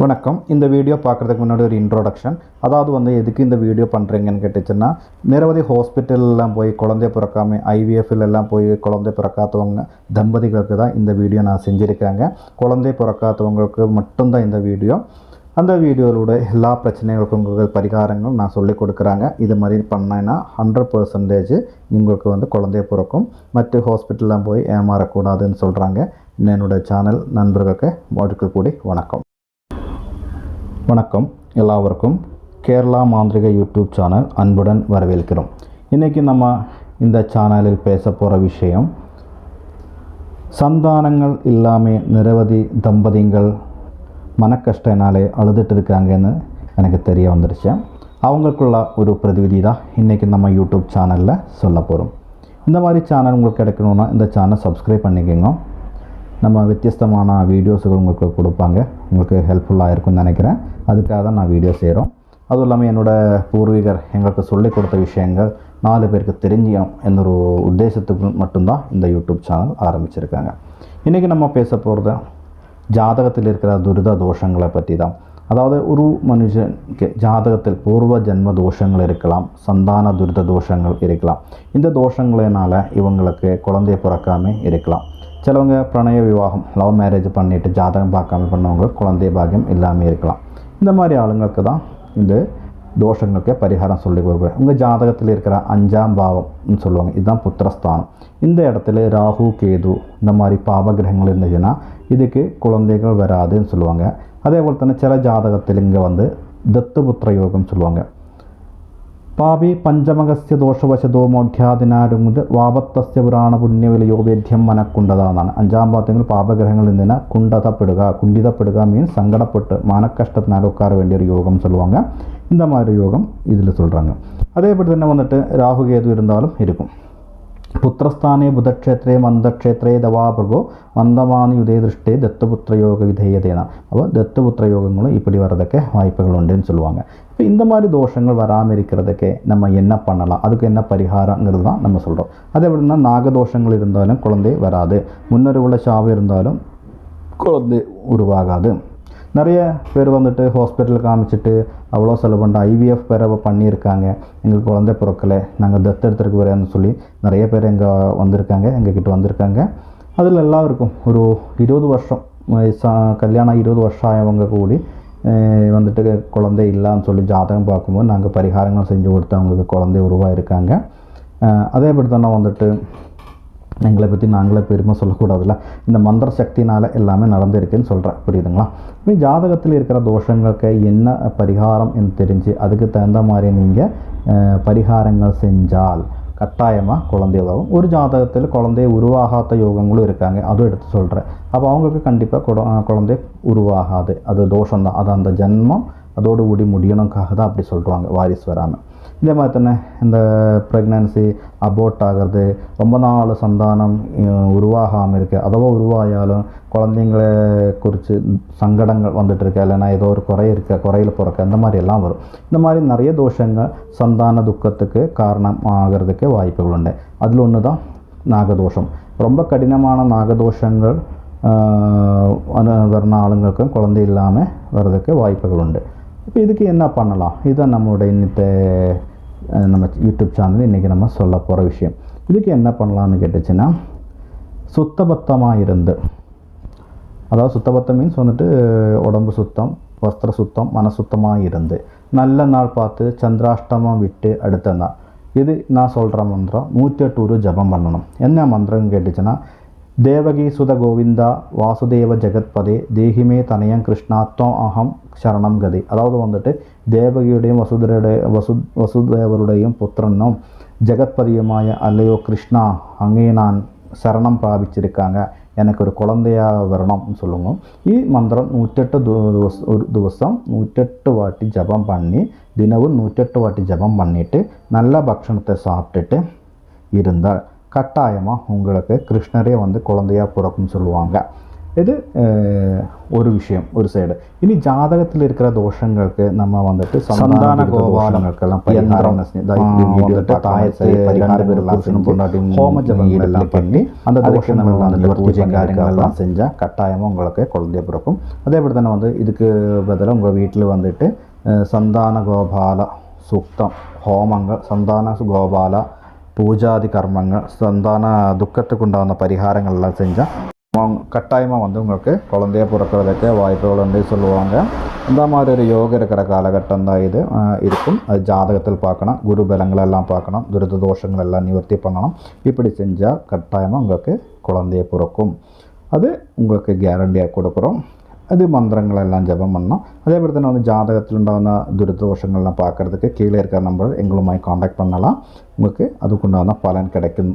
வணக்கம். இந்த வீடியோ பார்க்குறதுக்கு முன்னாடி ஒரு இன்ட்ரோடக்ஷன் அதாவது வந்து எதுக்கு இந்த வீடியோ பண்ணுறீங்கன்னு கேட்டுச்சுன்னா நிரவதி ஹாஸ்பிட்டல்லாம் போய் குழந்தை பிறக்காம ஐவிஎஃப்ல எல்லாம் போய் குழந்தை பிறக்காதவங்க தம்பதிகளுக்கு தான் இந்த வீடியோ நான் செஞ்சுருக்காங்க. குழந்தை பிறக்காதவங்களுக்கு மட்டும்தான் இந்த வீடியோ அந்த வீடியோவோட எல்லா பிரச்சனைகளுக்கும் உங்களுக்கு பரிகாரங்களும் நான் சொல்லி கொடுக்குறாங்க. இது மாதிரி பண்ணேன்னா ஹண்ட்ரட் பர்சன்டேஜ் உங்களுக்கு வந்து குழந்தைய பிறக்கும். மற்ற ஹாஸ்பிட்டல்லாம் போய் ஏமாறக்கூடாதுன்னு சொல்கிறாங்க என்னோட சேனல் நண்பர்களுக்கு வாழ்க்கை கூடி வணக்கம். வணக்கம். எல்லாருக்கும் கேரளா மாந்திரிக யூடியூப் சேனல் அன்புடன் வரவேற்கிறோம். இன்றைக்கி நம்ம இந்த சேனலில் பேச போகிற விஷயம் சந்தானங்கள் இல்லாமல் நிரவதி தம்பதிங்கள் மனக்கஷ்டனாலே அழுதுட்டு இருக்காங்கன்னு எனக்கு தெரிய வந்துருச்சு. அவங்களுக்குள்ள ஒரு பிரதிவிதி தான் இன்றைக்கி நம்ம யூடியூப் சேனலில் சொல்ல போகிறோம் இந்த மாதிரி சேனல் உங்களுக்கு கிடைக்கணுன்னா இந்த சேனல் சப்ஸ்கிரைப் பண்ணிக்கோங்க. நம்ம வித்தியஸ்தமான வீடியோஸுகள் உங்களுக்கு கொடுப்பாங்க. உங்களுக்கு ஹெல்ப்ஃபுல்லாக இருக்கும்னு நினைக்கிறேன். அதுக்காக தான் நான் வீடியோ செய்கிறோம் அதுவும் இல்லாமல் என்னோடய பூர்வீகர் எங்களுக்கு சொல்லிக் கொடுத்த விஷயங்கள் நாலு பேருக்கு தெரிஞ்சிக்கணும் என்ற ஒரு உத்தேசத்துக்கு மட்டும்தான் இந்த யூடியூப் சேனல் ஆரம்பிச்சிருக்காங்க. இன்றைக்கி நம்ம பேச போகிறது ஜாதகத்தில் இருக்கிற துரித தோஷங்களை பற்றி தான் அதாவது ஒரு மனுஷனுக்கு ஜாதகத்தில் பூர்வ ஜென்ம தோஷங்கள் இருக்கலாம் சந்தான துரித தோஷங்கள் இருக்கலாம். இந்த தோஷங்களினால் இவங்களுக்கு குழந்தைய பிறக்காமல் இருக்கலாம். சிலவங்க பிரணய விவாகம் லவ் மேரேஜ் பண்ணிவிட்டு ஜாதகம் பார்க்காம பண்ணவங்க குழந்தை பாக்கியம் இல்லாமல் இருக்கலாம். இந்த மாதிரி ஆளுங்களுக்கு தான் இந்த தோஷங்களுக்கு பரிகாரம் சொல்லி கொடுக்குறேன். உங்கள் ஜாதகத்தில் இருக்கிற அஞ்சாம் பாவம்னு சொல்லுவாங்க. இதுதான் புத்திரஸ்தானம். இந்த இடத்துல ராகு கேது இந்த மாதிரி பாவகிரகங்கள் இருந்துச்சுன்னா இதுக்கு குழந்தைகள் வராதுன்னு சொல்லுவாங்க. அதே போல் தானே சில ஜாதகத்தில் இங்கே வந்து தத்து புத்திர யோகம் சொல்லுவாங்க. പാപി പഞ്ചമകസ്യ ദോഷവശതോ മോഢ്യാദിനാരുമുത് വാപത്തസ്യ പുരാണ പുണ്യവിലയോ വേദ്യം മനക്കുണ്ടതാണ് അഞ്ചാം പാദത്തിൽ പാപഗ്രഹങ്ങളിൽ നിന്ന് കുണ്ടതപ്പെടുക കുണ്ടിതപ്പെടുക മീൻസ് சங்கடப்பட்டு மனக்கஷ்டத்தினால உட்கார வேண்டிய ஒரு யோகம் சொல்லுவாங்க இந்த மாதிரி யோகம் இதில் சொல்கிறாங்க அதேபடி തന്നെ வந்துட்டு ராகு கேது இருந்தாலும் இருக்கும் പുത്രസ്ഥാനേ ബുധക്ഷേത്രേ മന്ദക്ഷേത്രേ ദവാപ്രഭോ മന്ദമാനി ഉദയ ദൃഷ്ടേ ദത്തപുത്രയോഗ വിധേയതേന അപ്പോൾ தத்துபுத்திரயோகங்களும் இப்படி வர்றதுக்கு வாய்ப்புகள் உண்டுன்னு சொல்லுவாங்க இப்போ இந்த மாதிரி தோஷங்கள் வராமல் இருக்கிறதுக்கு நம்ம என்ன பண்ணலாம் அதுக்கு என்ன பரிகாரங்கிறது தான் நம்ம சொல்கிறோம் அதே எப்படின்னா நாகதோஷங்கள் இருந்தாலும் குழந்தை வராது முன்னொரு உள்ள சாவு இருந்தாலும் குழந்தை உருவாகாது நிறைய பேர் வந்துட்டு ஹாஸ்பிட்டல் காமிச்சிட்டு அவ்வளோ செலவு பண்ணிட்டு ஐவிஎஃப் வேற பண்ணியிருக்காங்க. எங்களுக்கு குழந்தை பிறக்கலை. நாங்கள் தத்தெடுத்துருக்கு வரேன்னு சொல்லி நிறைய பேர் எங்கே வந்திருக்காங்க. எங்ககிட்ட வந்திருக்காங்க. அதில் எல்லாம் இருக்கும் ஒரு இருபது வருஷம் வயசா கல்யாணம் இருபது வருஷம் ஆயவங்க கூடி வந்துட்டு குழந்தை இல்லைன்னு சொல்லி ஜாதகம் பார்க்கும்போது நாங்கள் பரிகாரங்கள் செஞ்சு கொடுத்து அவங்களுக்கு குழந்தை உருவாக இருக்காங்க அதேபடி தானே வந்துட்டு எங்களை பற்றி நாங்களே பெருமை சொல்லக்கூடாதுல்ல. இந்த மந்திர சக்தினால் எல்லாமே நடந்திருக்குன்னு சொல்கிறேன் புரியுதுங்களா? இப்போ ஜாதகத்தில் இருக்கிற தோஷங்களுக்கு என்ன பரிகாரம் என்று தெரிஞ்சு அதுக்கு தகுந்த மாதிரி நீங்கள் பரிகாரங்கள் செஞ்சால் கட்டாயமாக குழந்தை உதவும் ஒரு ஜாதகத்தில் குழந்தை உருவாகாத யோகங்களும் இருக்காங்க. அதுவும் எடுத்து சொல்கிறேன் அப்போ அவங்களுக்கு கண்டிப்பாக குழந்தை உருவாகாது. அது தோஷம்தான். அது அந்த ஜென்மம் அதோடு கூடி முடியணுக்காக தான் அப்படி சொல்கிறாங்க வாரிசு வராமல் இதே மாதிரி தானே இந்த ப்ரெக்னன்சி அபோர்ட் ஆகிறது ரொம்ப நாள் சந்தானம் உருவாகாமல் இருக்குது அதுவோ உருவாயாலும் குழந்தைங்களை குறித்து சங்கடங்கள் வந்துட்டுருக்கு இல்லைன்னா ஏதோ ஒரு குறை இருக்க குறையில் பிறக்க. இந்த மாதிரி எல்லாம் வரும். இந்த மாதிரி நிறைய தோஷங்கள் சந்தான துக்கத்துக்கு காரணம் ஆகிறதுக்கு வாய்ப்புகள் உண்டு. அதில் ஒன்று தான் நாகதோஷம். ரொம்ப கடினமான நாகதோஷங்கள் வர்ற ஆளுங்களுக்கும் குழந்தை இல்லாமல் வர்றதுக்கு வாய்ப்புகள் உண்டு. இப்போ இதுக்கு என்ன பண்ணலாம்? இதுதான் நம்மளுடைய இன்னிட்டு நம்ம யூடியூப் சேனல் இன்றைக்கி நம்ம சொல்ல போகிற விஷயம். இதுக்கு என்ன பண்ணலாம்னு கேட்டுச்சுன்னா சுத்தபத்தமாக இருந்து. அதாவது சுத்தபத்தம் மீன்ஸ் வந்துட்டு உடம்பு சுத்தம் வஸ்திர சுத்தம் மன சுத்தமாக இருந்து. நல்ல நாள் பார்த்து சந்திராஷ்டமம் விட்டு அடுத்த நாள். இது நான் சொல்கிற மந்திரம். நூற்றி ஒரு ஜபம் பண்ணணும். என்ன மந்திரம்னு கேட்டுச்சுன்னா தேவகி சுத கோவிந்தா வாசுதேவ ஜெகத்பதே தேகிமே தனயம் கிருஷ்ணாத்வம் அகம் ശരണം ഗതി അതായത് വന്നിട്ട് ദേവകിയുടെയും വസുധരയുടെ വസു വസുദേവരുടെയും പുത്രനും ജഗത്പതിയുമായ അല്ലയോ കൃഷ്ണ അങ്ങേ നാൻ ശരണം പ്രാപിച്ചിരിക്കാങ്ക എനിക്കൊരു കുളന്തയാ വരണം സൊല്ലുന്നു ഈ മന്ത്രം നൂറ്റെട്ട് ദിവസം ഒരു ദിവസം നൂറ്റെട്ട് വാട്ടി ജപം പണി ദിനവും നൂറ്റെട്ട് வாட்டி ஜபம் பண்ணிட்டு நல்ல பட்சணத்தை சாப்பிட்டுட்டு இருந்தால் கட்டாயமாக உங்களுக்கு கிருஷ்ணரே வந்து குழந்தையாக பிறக்கும்னு சொல்லுவாங்க இது ஒரு விஷயம் ஒரு சைடு இனி ஜாதகத்தில் இருக்கிற தோஷங்களுக்கு நம்ம வந்துட்டு சந்தான கோபாலங்களுக்கெல்லாம் பரிகாரம் வந்துட்டு தாயத்தை பரிகாரம் பொண்டாட்டி ஹோம ஜபங்கள் எல்லாம் பண்ணி அந்த தோஷங்கள் வந்து பூஜை காரியங்கள் எல்லாம் செஞ்சால் கட்டாயமாக உங்களுக்கு குழந்தை பிறக்கும் அதேபடி தானே வந்து இதுக்கு பதிலாக உங்கள் வீட்டில் வந்துட்டு சந்தான கோபால சூக்தம் ஹோமங்கள் சந்தான கோபால பூஜாதி கர்மங்கள் சந்தான துக்கத்துக்கு உண்டான பரிகாரங்கள் எல்லாம் செஞ்சால் கட்டாயமாக வந்து உங்களுக்கு குழந்தைய பிறக்கிறதுக்கு வாய்ப்புகள் வந்து சொல்லுவாங்க. இந்த மாதிரி ஒரு யோகம் இருக்கிற காலகட்டம் தான் இது. இருக்கும். அது ஜாதகத்தில் பார்க்கணும். குரு பலங்களெல்லாம் பார்க்கணும். துரித தோஷங்கள் எல்லாம் நிவர்த்தி பண்ணணும். இப்படி செஞ்சால் கட்டாயமாக உங்களுக்கு குழந்தைய பிறக்கும். அது உங்களுக்கு கேரண்டியாக கொடுக்குறோம். அது மந்திரங்களெல்லாம் ஜபம் பண்ணோம் அதேபோல் தான் வந்து ஜாதகத்தில் உண்டான துரிதோஷங்கள்லாம் பார்க்குறதுக்கு கீழே இருக்கிற நம்பர் எங்களுமாய் காண்டாக்ட் பண்ணலாம். உங்களுக்கு அதுக்குண்டான பலன் கிடைக்கும்.